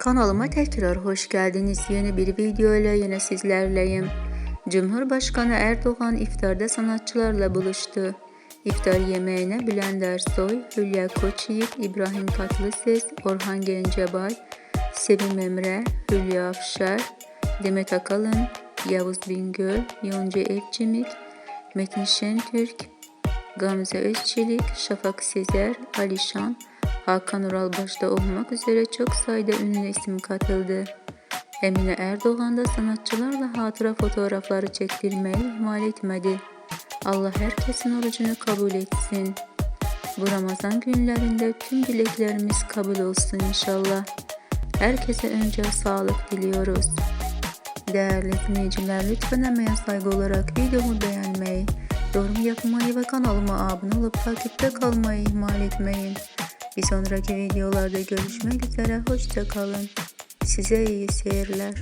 Kanalıma tekrar hoş geldiniz. Yeni bir video ile yine sizlerleyim. Cumhurbaşkanı Erdoğan iftarda sanatçılarla buluştu. İftar yemeğine Bülent Ersoy, Hülya Koçyiğit, İbrahim Tatlıses, Orhan Gencebay, Sevim Emre, Hülya Avşar, Demet Akalın, Yavuz Bingöl, Yonca Evcimik, Metin Şentürk, Gamze Özçelik, Şafak Sezer, Alişan, Hakan Ural başta olmak üzere çok sayıda ünlü isim katıldı. Emine Erdoğan da sanatçılarla hatıra fotoğrafları çektirmeyi ihmal etmedi. Allah herkesin orucunu kabul etsin. Bu Ramazan günlerinde tüm dileklerimiz kabul olsun inşallah. Herkese önce sağlık diliyoruz. Değerli dinleyiciler lütfen emeğe saygı olarak videomu beğenmeyi, yorum yapmayı ve kanalıma abone olup takipte kalmayı ihmal etmeyin. Bir sonraki videolarda görüşmek üzere, hoşça kalın. Size iyi seyirler.